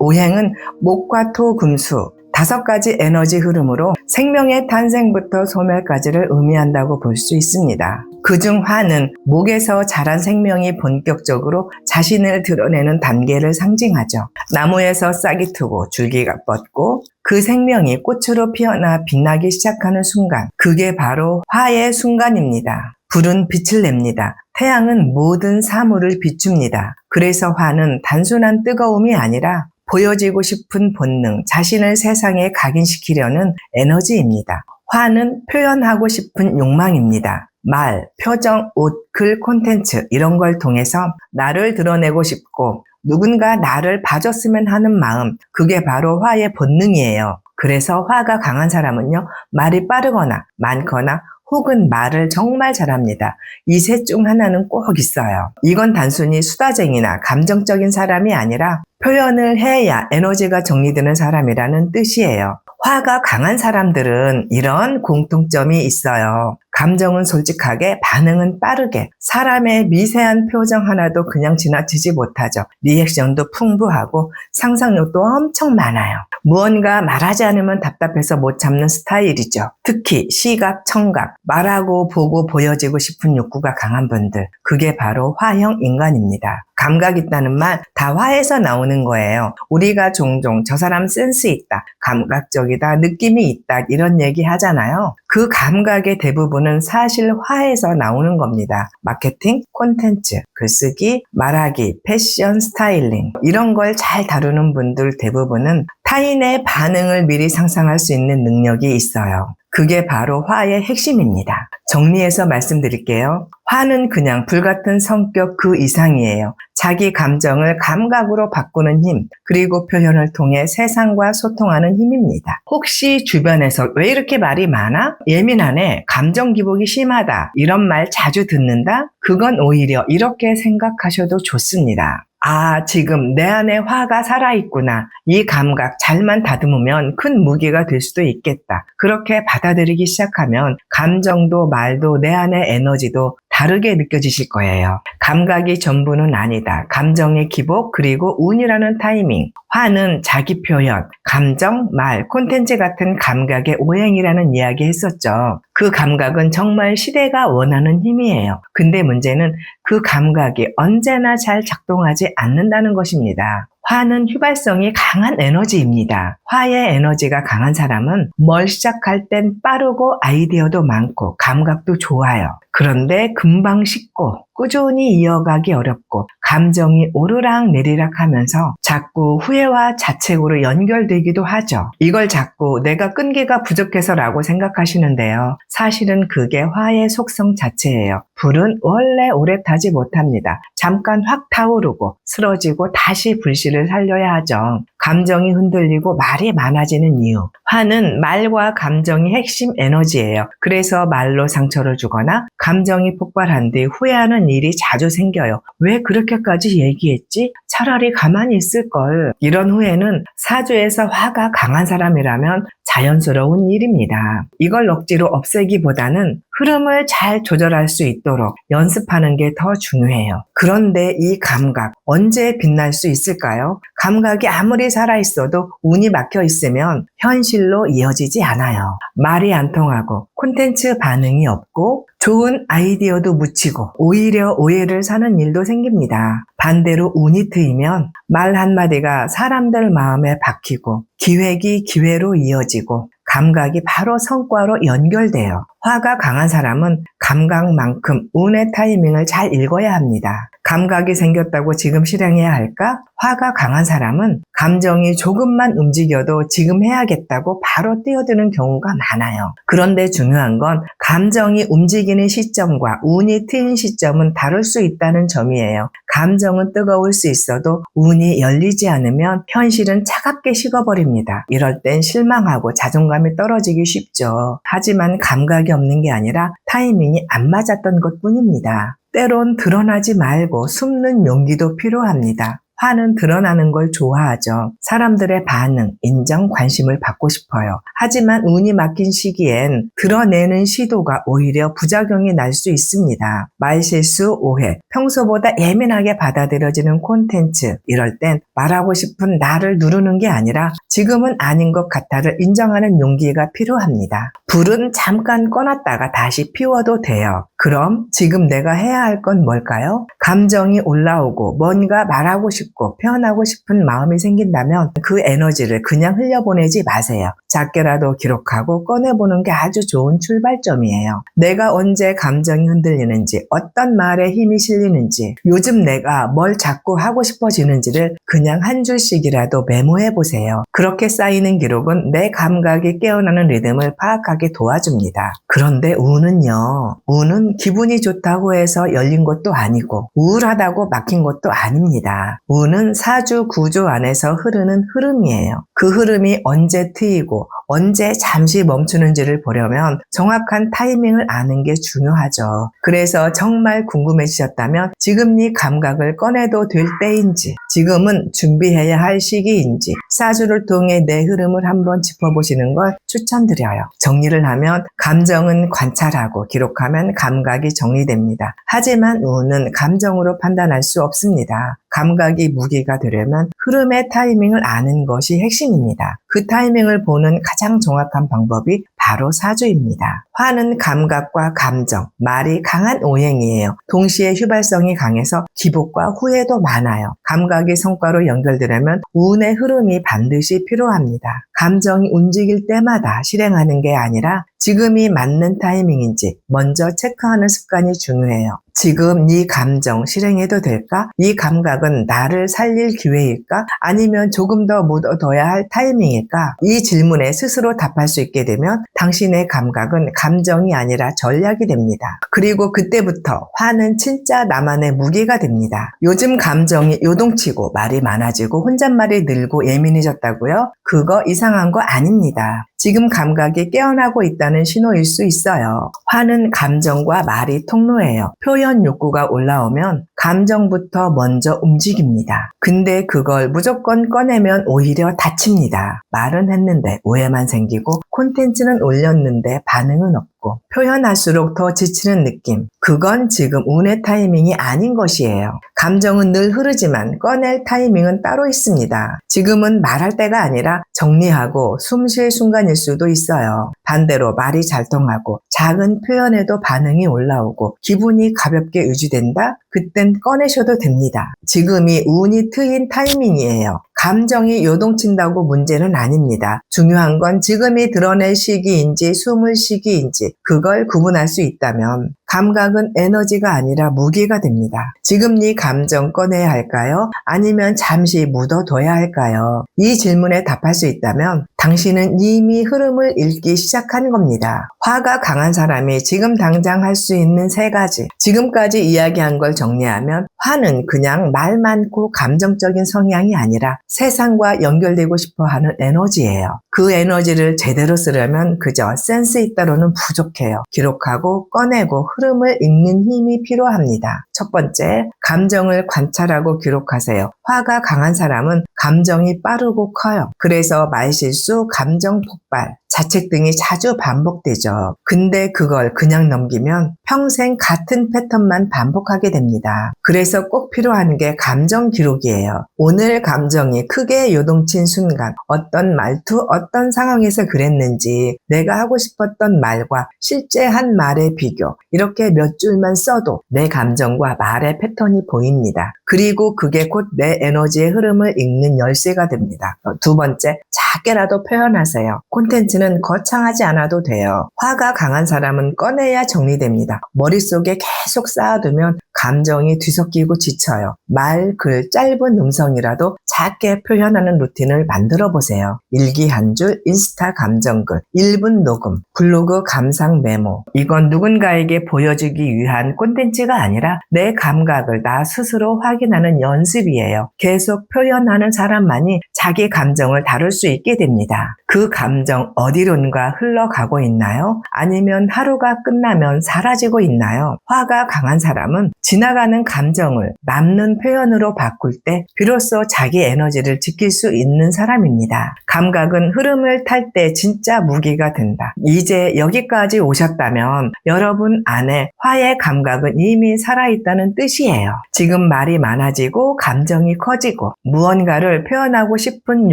오행은 목과 토, 금수 다섯 가지 에너지 흐름으로 생명의 탄생부터 소멸까지를 의미한다고 볼 수 있습니다. 그중 화는 목에서 자란 생명이 본격적으로 자신을 드러내는 단계를 상징하죠. 나무에서 싹이 트고 줄기가 뻗고 그 생명이 꽃으로 피어나 빛나기 시작하는 순간, 그게 바로 화의 순간입니다. 불은 빛을 냅니다. 태양은 모든 사물을 비춥니다. 그래서 화는 단순한 뜨거움이 아니라 보여지고 싶은 본능, 자신을 세상에 각인시키려는 에너지입니다. 화는 표현하고 싶은 욕망입니다. 말, 표정, 옷, 글, 콘텐츠 이런 걸 통해서 나를 드러내고 싶고 누군가 나를 봐줬으면 하는 마음, 그게 바로 화의 본능이에요. 그래서 화가 강한 사람은요, 말이 빠르거나 많거나 혹은 말을 정말 잘합니다. 이 셋 중 하나는 꼭 있어요. 이건 단순히 수다쟁이나 감정적인 사람이 아니라 표현을 해야 에너지가 정리되는 사람이라는 뜻이에요. 화가 강한 사람들은 이런 공통점이 있어요. 감정은 솔직하게, 반응은 빠르게, 사람의 미세한 표정 하나도 그냥 지나치지 못하죠. 리액션도 풍부하고 상상력도 엄청 많아요. 무언가 말하지 않으면 답답해서 못 참는 스타일이죠. 특히 시각, 청각, 말하고 보고 보여지고 싶은 욕구가 강한 분들. 그게 바로 화형 인간입니다. 감각 있다는 말 다 화에서 나오는 거예요. 우리가 종종 저 사람 센스 있다, 감각적이다, 느낌이 있다 이런 얘기 하잖아요. 그 감각의 대부분 은 사실 화에서 나오는 겁니다. 마케팅, 콘텐츠, 글쓰기, 말하기, 패션, 스타일링 이런 걸 잘 다루는 분들 대부분은 타인의 반응을 미리 상상할 수 있는 능력이 있어요. 그게 바로 화의 핵심입니다. 정리해서 말씀드릴게요. 화는 그냥 불같은 성격 그 이상이에요. 자기 감정을 감각으로 바꾸는 힘, 그리고 표현을 통해 세상과 소통하는 힘입니다. 혹시 주변에서 왜 이렇게 말이 많아? 예민하네, 감정 기복이 심하다, 이런 말 자주 듣는다? 그건 오히려 이렇게 생각하셔도 좋습니다. 아, 지금 내 안에 화가 살아있구나. 이 감각 잘만 다듬으면 큰 무기가 될 수도 있겠다. 그렇게 받아들이기 시작하면 감정도 말도 내 안의 에너지도 다르게 느껴지실 거예요. 감각이 전부는 아니다. 감정의 기복 그리고 운이라는 타이밍. 화는 자기 표현, 감정, 말, 콘텐츠 같은 감각의 오행이라는 이야기 했었죠. 그 감각은 정말 시대가 원하는 힘이에요. 근데 문제는 그 감각이 언제나 잘 작동하지 않는다는 것입니다. 화는 휘발성이 강한 에너지입니다. 화의 에너지가 강한 사람은 뭘 시작할 땐 빠르고 아이디어도 많고 감각도 좋아요. 그런데 금방 식고 꾸준히 이어가기 어렵고 감정이 오르락 내리락 하면서 자꾸 후회와 자책으로 연결되기도 하죠. 이걸 자꾸 내가 끈기가 부족해서라고 생각하시는데요. 사실은 그게 화의 속성 자체예요. 불은 원래 오래 타지 못합니다. 잠깐 확 타오르고 쓰러지고 다시 불씨를 살려야 하죠. 감정이 흔들리고 말이 많아지는 이유. 화는 말과 감정이 핵심 에너지예요. 그래서 말로 상처를 주거나 감정이 폭발한 뒤 후회하는 일이 자주 생겨요. 왜 그렇게까지 얘기했지? 차라리 가만히 있을 걸. 이런 후회는 사주에서 화가 강한 사람이라면 자연스러운 일입니다. 이걸 억지로 없애기보다는 흐름을 잘 조절할 수 있도록 연습하는 게 더 중요해요. 그런데 이 감각 언제 빛날 수 있을까요? 감각이 아무리 살아 있어도 운이 막혀 있으면 현실로 이어지지 않아요. 말이 안 통하고 콘텐츠 반응이 없고 좋은 아이디어도 묻히고 오히려 오해를 사는 일도 생깁니다. 반대로 운이 트이면 말 한마디가 사람들 마음에 박히고 기획이 기회로 이어지고 감각이 바로 성과로 연결돼요. 화가 강한 사람은 감각만큼 운의 타이밍을 잘 읽어야 합니다. 감각이 생겼다고 지금 실행해야 할까? 화가 강한 사람은 감정이 조금만 움직여도 지금 해야겠다고 바로 뛰어드는 경우가 많아요. 그런데 중요한 건 감정이 움직이는 시점과 운이 트인 시점은 다를 수 있다는 점이에요. 감정은 뜨거울 수 있어도 운이 열리지 않으면 현실은 차갑게 식어버립니다. 이럴 땐 실망하고 자존감이 떨어지기 쉽죠. 하지만 감각이 없는 게 아니라 타이밍이 안 맞았던 것 뿐입니다. 때론 드러나지 말고 숨는 용기도 필요합니다. 화는 드러나는 걸 좋아하죠. 사람들의 반응, 인정, 관심을 받고 싶어요. 하지만 운이 막힌 시기엔 드러내는 시도가 오히려 부작용이 날 수 있습니다. 말실수, 오해, 평소보다 예민하게 받아들여지는 콘텐츠, 이럴 땐 말하고 싶은 나를 누르는 게 아니라 지금은 아닌 것 같아를 인정하는 용기가 필요합니다. 불은 잠깐 꺼놨다가 다시 피워도 돼요. 그럼 지금 내가 해야 할 건 뭘까요? 감정이 올라오고 뭔가 말하고 싶고 표현하고 싶은 마음이 생긴다면 그 에너지를 그냥 흘려보내지 마세요. 작게라도 기록하고 꺼내보는 게 아주 좋은 출발점이에요. 내가 언제 감정이 흔들리는지, 어떤 말에 힘이 실리는지, 요즘 내가 뭘 자꾸 하고 싶어지는지를 그냥 한 줄씩이라도 메모해 보세요. 그렇게 쌓이는 기록은 내 감각이 깨어나는 리듬을 파악하게 도와줍니다. 그런데 운은요, 운은 기분이 좋다고 해서 열린 것도 아니고, 우울하다고 막힌 것도 아닙니다. 운은 사주 구조 안에서 흐르는 흐름이에요. 그 흐름이 언제 트이 고, 언제 잠시 멈추는지를 보려면 정확한 타이밍을 아는 게 중요하죠. 그래서 정말 궁금해지셨다면 지금 이 감각을 꺼내도 될 때인지, 지금은 준비해야 할 시기인지, 사주를 통해 내 흐름을 한번 짚어보시는 걸 추천드려요. 정리를 하면 감정은 관찰하고 기록하면 감각이 정리됩니다. 하지만 운은 감정으로 판단할 수 없습니다. 감각이 무기가 되려면 흐름의 타이밍을 아는 것이 핵심입니다. 그 타이밍을 보는 가장 정확한 방법이 바로 사주입니다. 화는 감각과 감정, 말이 강한 오행이에요. 동시에 휘발성이 강해서 기복과 후회도 많아요. 감각이 성과로 연결되려면 운의 흐름이 반드시 필요합니다. 감정이 움직일 때마다 실행하는 게 아니라 지금이 맞는 타이밍인지 먼저 체크하는 습관이 중요해요. 지금 이 감정 실행해도 될까? 이 감각은 나를 살릴 기회일까? 아니면 조금 더 묻어둬야 할 타이밍일까? 이 질문에 스스로 답할 수 있게 되면 당신의 감각은 감정이 아니라 전략이 됩니다. 그리고 그때부터 화는 진짜 나만의 무기가 됩니다. 요즘 감정이 요동치고 말이 많아지고 혼잣말이 늘고 예민해졌다고요? 그거 이상한 거 아닙니다. 지금 감각이 깨어나고 있다는 신호일 수 있어요. 화는 감정과 말이 통로예요. 표현 욕구가 올라오면 감정부터 먼저 움직입니다. 근데 그걸 무조건 꺼내면 오히려 다칩니다. 말은 했는데 오해만 생기고 콘텐츠는 올렸는데 반응은 없고 표현할수록 더 지치는 느낌. 그건 지금 운의 타이밍이 아닌 것이에요. 감정은 늘 흐르지만 꺼낼 타이밍은 따로 있습니다. 지금은 말할 때가 아니라 정리하고 숨 쉴 순간일 수도 있어요. 반대로 말이 잘 통하고 작은 표현에도 반응이 올라오고 기분이 가볍게 유지된다? 그땐 꺼내셔도 됩니다. 지금이 운이 트인 타이밍이에요. 감정이 요동친다고 문제는 아닙니다. 중요한 건 지금이 드러낼 시기인지 숨을 시기인지 그걸 구분할 수 있다면 감각은 에너지가 아니라 무기가 됩니다. 지금 이 감정 꺼내야 할까요? 아니면 잠시 묻어둬야 할까요? 이 질문에 답할 수 있다면 당신은 이미 흐름을 읽기 시작한 겁니다. 화가 강한 사람이 지금 당장 할 수 있는 세 가지. 지금까지 이야기한 걸 정리하면 화는 그냥 말 많고 감정적인 성향이 아니라 세상과 연결되고 싶어 하는 에너지예요. 그 에너지를 제대로 쓰려면 그저 센스 있다로는 부족해요. 기록하고 꺼내고 흐름을 읽는 힘이 필요합니다. 첫 번째, 감정을 관찰하고 기록하세요. 화가 강한 사람은 감정이 빠르고 커요. 그래서 말실수, 감정 폭발, 자책 등이 자주 반복되죠. 근데 그걸 그냥 넘기면 평생 같은 패턴만 반복하게 됩니다. 그래서 꼭 필요한 게 감정 기록이에요. 오늘 감정이 크게 요동친 순간, 어떤 말투, 어떤 상황에서 그랬는지, 내가 하고 싶었던 말과 실제 한 말의 비교, 이렇게 몇 줄만 써도 내 감정과 말의 패턴이 보입니다. 그리고 그게 곧 내 에너지의 흐름을 읽는 열쇠가 됩니다. 두 번째, 작게라도 표현하세요. 콘텐츠는 거창하지 않아도 돼요. 화가 강한 사람은 꺼내야 정리됩니다. 머릿속에 계속 쌓아두면 감정이 뒤섞이고 지쳐요. 말, 글, 짧은 음성이라도 작게 표현하는 루틴을 만들어 보세요. 일기 한 줄, 인스타 감정글, 1분 녹음, 블로그 감상 메모. 이건 누군가에게 보여주기 위한 콘텐츠가 아니라 내 감각을 나 스스로 확인하는 연습이에요. 계속 표현하는 사람만이 자기 감정을 다룰 수 있게 됩니다. 그 감정 어디론가 흘러가고 있나요? 아니면 하루가 끝나면 사라지고 있나요? 화가 강한 사람은 지나가는 감정을 남는 표현으로 바꿀 때 비로소 자기 에너지를 지킬 수 있는 사람입니다. 감각은 흐름을 탈 때 진짜 무기가 된다. 이제 여기까지 오셨다면 여러분 안에 화의 감각은 이미 살아있다는 뜻이에요. 지금 말이 많아지고 감정이 커지고 무언가를 표현하고 싶은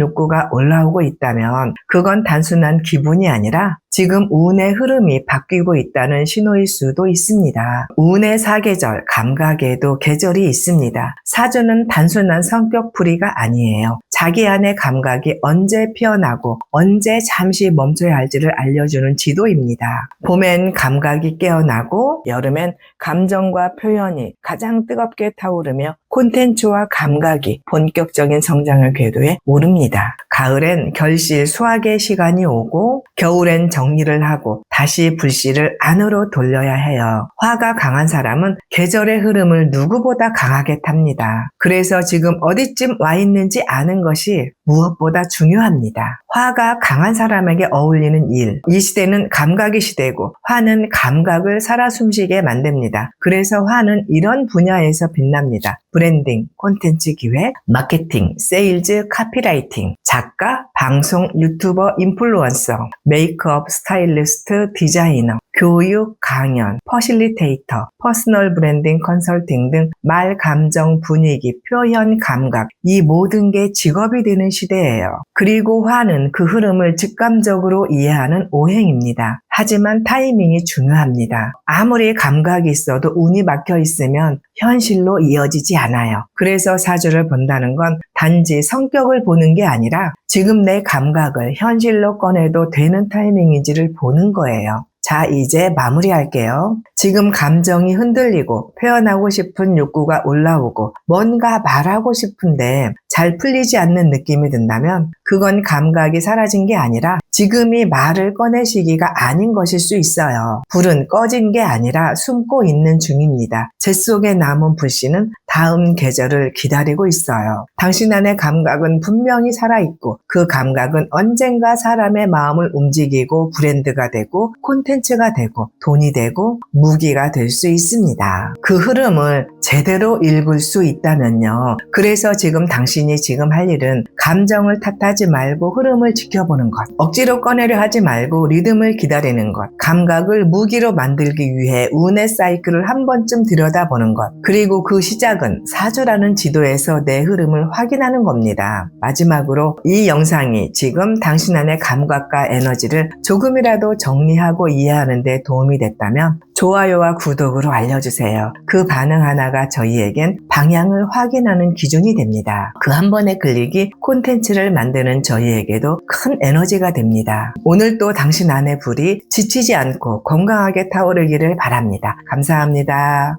욕구가 올라오고 있다면 그건 단순한 기분이 아니라 지금 운의 흐름이 바뀌고 있다는 신호일 수도 있습니다. 운의 사계절, 감각에도 계절이 있습니다. 사주는 단순한 성격풀이가 아니에요. 자기 안의 감각이 언제 피어나고 언제 잠시 멈춰야 할지를 알려주는 지도입니다. 봄엔 감각이 깨어나고 여름엔 감정과 표현이 가장 뜨겁게 타오르며 콘텐츠와 감각이 본격적인 성장의 궤도에 오릅니다. 가을엔 결실, 수확의 시간이 오고 겨울엔 정리를 하고 다시 불씨를 안으로 돌려야 해요. 화가 강한 사람은 계절의 흐름을 누구보다 강하게 탑니다. 그래서 지금 어디쯤 와 있는지 아는 것이 무엇보다 중요합니다. 화가 강한 사람에게 어울리는 일. 이 시대는 감각의 시대고 화는 감각을 살아 숨쉬게 만듭니다. 그래서 화는 이런 분야에서 빛납니다. 브랜딩, 콘텐츠 기획, 마케팅, 세일즈, 카피라이팅, 작가, 방송, 유튜버, 인플루언서, 메이크업, 스타일리스트, 디자이너, 교육, 강연, 퍼실리테이터, 퍼스널 브랜딩 컨설팅 등 말, 감정, 분위기, 표현, 감각 이 모든 게 직업이 되는 시대예요. 그리고 화는 그 흐름을 직감적으로 이해하는 오행입니다. 하지만 타이밍이 중요합니다. 아무리 감각이 있어도 운이 막혀 있으면 현실로 이어지지 않아요. 그래서 사주를 본다는 건 단지 성격을 보는 게 아니라 지금 내 감각을 현실로 꺼내도 되는 타이밍인지를 보는 거예요. 자, 이제 마무리할게요. 지금 감정이 흔들리고 표현하고 싶은 욕구가 올라오고 뭔가 말하고 싶은데 잘 풀리지 않는 느낌이 든다면 그건 감각이 사라진 게 아니라 지금이 말을 꺼낼 시기가 아닌 것일 수 있어요. 불은 꺼진 게 아니라 숨고 있는 중입니다. 제 속에 남은 불씨는 다음 계절을 기다리고 있어요. 당신 안의 감각은 분명히 살아있고 그 감각은 언젠가 사람의 마음을 움직이고 브랜드가 되고 콘텐츠가 되고 돈이 되고 무기가 될 수 있습니다. 그 흐름을 제대로 읽을 수 있다면요. 그래서 지금 당신이 지금 할 일은 감정을 탓하지 말고 흐름을 지켜보는 것. 억지로 꺼내려 하지 말고 리듬을 기다리는 것. 감각을 무기로 만들기 위해 운의 사이클을 한 번쯤 들여다보는 것. 그리고 그 시작은 사주라는 지도에서 내 흐름을 확인하는 겁니다. 마지막으로 이 영상이 지금 당신 안의 감각과 에너지를 조금이라도 정리하고 이해하는 데 도움이 됐다면 좋아요와 구독으로 알려주세요. 그 반응 하나가 저희에겐 방향을 확인하는 기준이 됩니다. 그 한 번의 클릭이 콘텐츠를 만드는 저희에게도 큰 에너지가 됩니다. 오늘도 당신 안의 불이 지치지 않고 건강하게 타오르기를 바랍니다. 감사합니다.